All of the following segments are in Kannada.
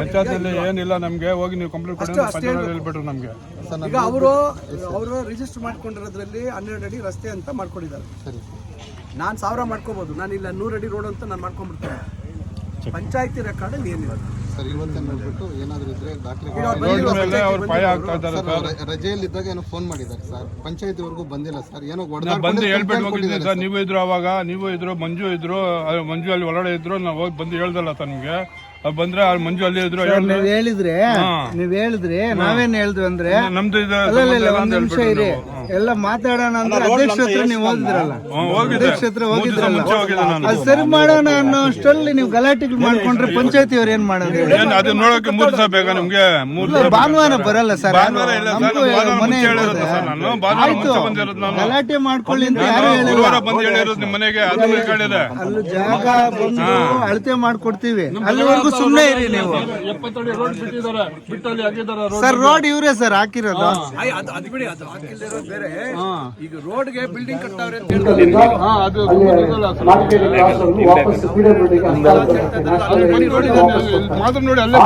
ಪಂಚಾಯತ್ನಲ್ಲಿ ಏನಿಲ್ಲ ನಮಗೆ ಹೋಗಿ ನೀವು ಕಂಪ್ಲೇಂಟ್ ಕೊಡಿ ಅಂತ ಪಂಚಾಯತ್ ಹೇಳ್ಬಿಟ್ರು ನಮಗೆ. ಈಗ ಅವರು ಅವರು ರಿಜಿಸ್ಟರ್ ಮಾಡ್ಕೊಂಡಿರೋದ್ರಲ್ಲಿ ಹನ್ನೆರಡು ಅಡಿ ರಸ್ತೆ ಅಂತ ಮಾಡ್ಕೊಂಡಿದ್ದಾರೆ. ನಾನು ಸಾವಿರ ಮಾಡ್ಕೋಬಹುದು ನಾನು ಇಲ್ಲ ನೂರು ಅಡಿ ರೋಡ್ ಅಂತ ನಾನು ಮಾಡ್ಕೊಂಡ್ಬಿಡ್ತೇನೆ. ಪಂಚಾಯತಿ ರೆಕಾರ್ಡಲ್ಲಿ ಏನಿಲ್ಲ. ಸರ್ ಇವತ್ತೇ ನೋಡ್ಬಿಟ್ಟು ಏನಾದರೂ ಇದ್ರೆ ದಾಖಲೆ ಅವ್ರು ರೋಡ್ ಬಂದಿರೋ ಮೇಲೆ ಅವ್ರು ಪಾಯ ಹಾಕ್ತಾ ಇದ್ದಾರೆ ಸರ್ ರಜೆಯಲ್ಲಿ ಏನೋ ಫೋನ್ ಮಾಡಿದ್ದಾರೆ ಸರ್. ಪಂಚಾಯತಿವರೆಗೂ ಬಂದಿಲ್ಲ ಸರ್. ಏನೋ ನಾ ಬಂದು ಹೇಳ್ಬಿಟ್ಟು ಹೋಗಿದ್ದೀನಿ ಸರ್. ನೀವು ಇದ್ರು ಅವಾಗ ನೀವು ಇದ್ರು ಮಂಜು ಇದ್ರು ಮಂಜು ಅಲ್ಲಿ ಒಳಗಡೆ ಇದ್ರು ನಾವು ಹೋಗಿ ಬಂದು ಹೇಳ್ದಲ್ಲ ಸರ್ ನಿಮ್ಗೆ. ಅವ್ರು ಬಂದ್ರೆ ಅವ್ರ ಮಂಜು ಅಲ್ಲಿ ಇದ್ರು. ನೀವ್ ಹೇಳಿದ್ರೆ ನೀವ್ ಹೇಳಿದ್ರೆ ನಾವೇನ್ ಹೇಳಿದ್ವಿ ಅಂದ್ರೆ ನಮ್ದು ಇದು ಅಲ್ಲ ಒಂದ್ ನಿಮಿಷ ಇರಿ. ಎಲ್ಲ ಮಾತಾಡೋಣ ಅಂದ್ರೆ ಅಧ್ಯಕ್ಷ ಹತ್ರ ನೀವು ಹೋಗಿದ್ರಲ್ಲ? ಅಧ್ಯಕ್ಷ ಹತ್ರ ಹೋಗಿದ್ರಲ್ಲ? ಅದು ಸರಿ ಮಾಡೋಣ ಅನ್ನೋ ಅಷ್ಟರಲ್ಲಿ ನೀವು ಗಲಾಟೆಗಳು ಮಾಡ್ಕೊಂಡ್ರೆ ಪಂಚಾಯತಿ ಅವ್ರು ಏನ್ ಮಾಡೋದು? ಹೇಳಿ? ಏನ್ ಅದು ನೋಡೋಕೆ ಮೂರ್ ದಿವಸ ಬೇಕಾ ನಿಮ್ಗೆ ಮೂರ್ ದಿವಸ ಭಾನುವಾರ ಬರಲ್ಲ ಸರ್. ಭಾನುವಾರ ಇಲ್ಲ ಸರ್ ನಮ್ಗೂ ಭಾನುವಾರ ಮನೆ ಮುಂಚೆ ಹೇಳಿರೋದು ಸರ್ ನಾನು. ಭಾನುವಾರ ಆಯ್ತು. ಮುಂಚೆ ಬಂದಿರೋದು ನಾನು. ಗಲಾಟೆ ಮಾಡ್ಕೊಳ್ಳಿ ಅಂತ ಯಾರು ನಾನು ಹೇಳಿಲ್ಲ. ಗುರುವಾರ ಬಂದು ಹೇಳಿರೋದು ನಿಮ್ಮ ಮನೆಗೆ ಕೇಳಿದೆ. ಅಲ್ಲಿ ಜಾಗ ಬಂದು ಅಳತೆ ಮಾಡ್ಕೊಡ್ತೀವಿ. ಅಲ್ಲಿವರೆಗೂ ಸುಮ್ಮನೆ ಇರಿ ನೀವು. ಎಪ್ಪತ್ತಡಿ ರೋಡ್ ಬಿಟ್ಟಿದ್ದಾರೆ. ಬಿಟ್ಟಲ್ಲಿ ಹಾಕಿದ್ದಾರೆ ಸರ್ ರೋಡ್ ಇವರೇ ಸರ್ ಹಾಕಿರೋದು. ಅದು ಬಿಡಿ ಅದು ಬೇರೆ ಈಗ ರೋಡ್ಗೆ ಬಿಲ್ಡಿಂಗ್ ಕಟ್ಟಾವ್ರೆ ಅಂತ ಹೇಳ್ತಾರೆ ಹಾ ಅದು ಮಾತ್ರ ನೋಡಿ ಅಲ್ಲೇ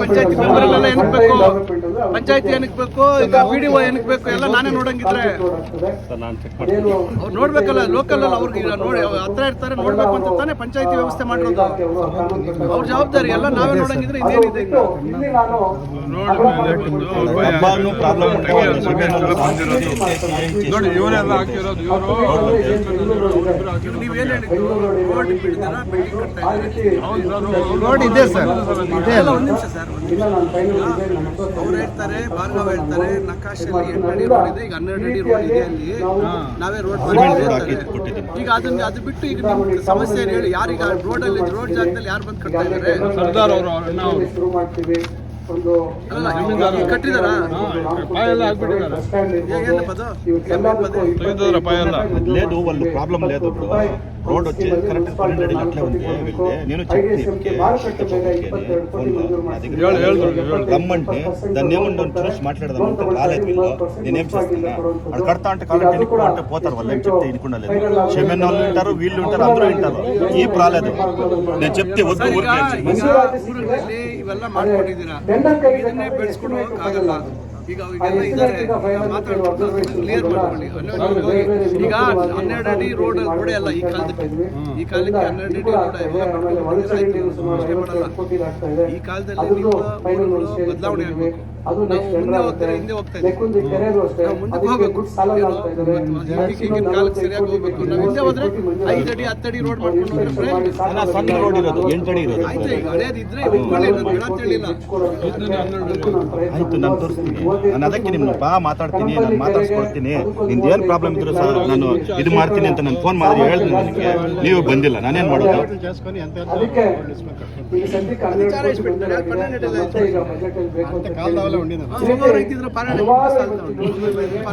ಪಂಚಾಯತಿ ಪಂಚಾಯತಿ ಏನಕ್ಕೆ ಬೇಕು ಈಗ ಪಿ ಡಿ ಒ ಏನಕ್ಕೆ ಬೇಕು ಎಲ್ಲ ನಾನೇ ನೋಡಂಗಿದ್ರೆ. ಅವ್ರು ನೋಡ್ಬೇಕಲ್ಲ ಲೋಕಲ್ ಅಲ್ಲಿ ಅವ್ರಿಗೆ ನೋಡಿ ಅವ್ರು ಹತ್ರ ಇರ್ತಾರೆ ನೋಡ್ಬೇಕು ಅಂತ ತಾನೇ ಪಂಚಾಯತಿ ವ್ಯವಸ್ಥೆ ಮಾಡಿರೋದು. ಅವ್ರ ಜವಾಬ್ದಾರಿ ಎಲ್ಲ ನಾವೇ ನೋಡಂಗಿದ್ರೆ ಇದೇನಿದೆ? ನೋಡಿ ಇವರೆಲ್ಲ ಹಾಕಿರೋದು ಇವರು ನೀವು ಹೇಳಿದ್ದು? ರೋಡ್ ಬಿಡ್ದಿರ ಬಿಲ್ಡಿಂಗ್ ಕಟ್ತಾ ಇದ್ದಾರೆ? ರೋಡ್ ಇದೆ ಸರ್ ಇದೆ. ಅಲ್ಲ ಒಂದ್ ನಿಮಿಷ ಸರ್ ಅವ್ರು ಹೇಳ್ತಾರೆ ಭಾರ್ಗವ ಹೇಳ್ತಾರೆ ನಕಾಶಲ್ಲಿ ಎಂಟು ಅಡಿ ರೋಡ್ ಇದೆ ಈಗ ಹನ್ನೆರಡು ಅಡಿ ರೋಡ್ ಇದೆ ಅಲ್ಲಿ. ನಾವೇ ರೋಡ್ ಈಗ ಅದನ್ನ ಅದು ಬಿಟ್ಟು ಈಗ ನಿಮ್ ಸಮಸ್ಯೆ ಏನ್ ಹೇಳಿ ಯಾರೀಗ ರೋಡ್ ಅಲ್ಲಿ ರೋಡ್ ಜಾಗದಲ್ಲಿ ಯಾರು ಬಂದು ಕಟ್ತಾ ಇದ್ದಾರೆ? ಸರ್ದಾರ್ ಅವರು లేదు వాళ్ళు ప్రాబ్లం లేదు ఇప్పుడు రోడ్ వచ్చి కరెక్ట్ హండ్రెడ్ అడిగి అట్లే ఉంది వెళ్తే నేను రమ్మంటే దాన్ని ఏముండో చూసి మాట్లాడదాం అంటే కాలేదు వీళ్ళు నేనేం చేస్తున్నా అక్కడ కడతా అంటే కాలేజ్ కాలంటే అంటే పోతారు వాళ్ళు ఏం చెప్తే ఎన్నుకుండా లేదు చెమెన్ వాళ్ళు ఉంటారు వీళ్ళు ఉంటారు అందరూ వింటారు ఏం రాలేదు నేను చెప్తే వద్దు ఊరికి ಇವೆಲ್ಲ ಮಾಡ್ಕೊಂಡಿದ್ದೀರಾ? ಇದನ್ನೇ ಈಗ ಅವರಿಗೆಲ್ಲ ಇದ್ದಾರೆ. ಕ್ಲಿಯರ್ ಮಾಡ್ಕೊಳ್ಳಿ. ಈಗ ಹನ್ನೆರಡು ಅಡಿ ರೋಡ್ ರೋಡೇ ಅಲ್ಲ ಈ ಕಾಲಕ್ಕೆ ಈ ಕಾಲಕ್ಕೆ ಹನ್ನೆರಡು ಅಡಿ ರೋಡ್ ಮಾಡಲ್ಲ. ಈ ಕಾಲದಲ್ಲಿ ಬದಲಾವಣೆ ಆಗಬೇಕು. ಹೋಗ್ತಾರೆ ಹಿಂದೆ ಹೋಗ್ತಾ ಇದ್ದೀವಿ. ನಾವು ಮುಂದಕ್ಕೆ ಹೋಗ್ಬೇಕು. ಏನು, ಈಗಿನ ಕಾಲಕ್ಕೆ ಸರಿಯಾಗಿ ಹೋಗ್ಬೇಕು. ನಾವು ಹಿಂದೆ ಹೋದ್ರೆ ಐದು ಅಡಿ ಹತ್ತು ಅಡಿ ರೋಡ್ ಮಾಡ್ಕೊಂಡು. ಸಣ್ಣ ರೋಡ್ ಇರೋದು. ಎಂಟು ಅಡಿ ಇರೋದು. ಆಯ್ತು ನಾನು ತೋರಿಸ್ತೀನಿ. ನಾನು ಅದಕ್ಕೆ ನಿಮ್ಮಪ್ಪ ಮಾತಾಡ್ತೀನಿ ನಾನು ಮಾತಾಡ್ಸ್ಕೊಡ್ತೀನಿ. ನಿಮ್ದು ಏನು ಪ್ರಾಬ್ಲಮ್ ಇದ್ರು ಸಹ ನಾನು ಇದು ಮಾಡ್ತೀನಿ ಅಂತ ನಾನು ಫೋನ್ ಮಾಡಿ ಹೇಳ್ತೀನಿ ನನಗೆ. ನೀವು ಬಂದಿಲ್ಲ ನಾನೇನು ಮಾಡೋದು? ವಿಚಾರ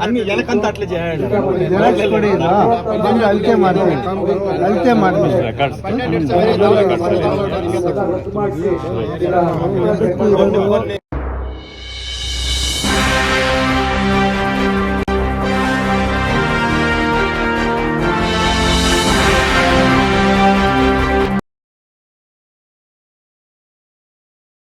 ಅನ್ನ ಎಲ್ಲಕಂತ ಅಟ್ಲೇ ಜಾಯ ಅಂತಾರೆ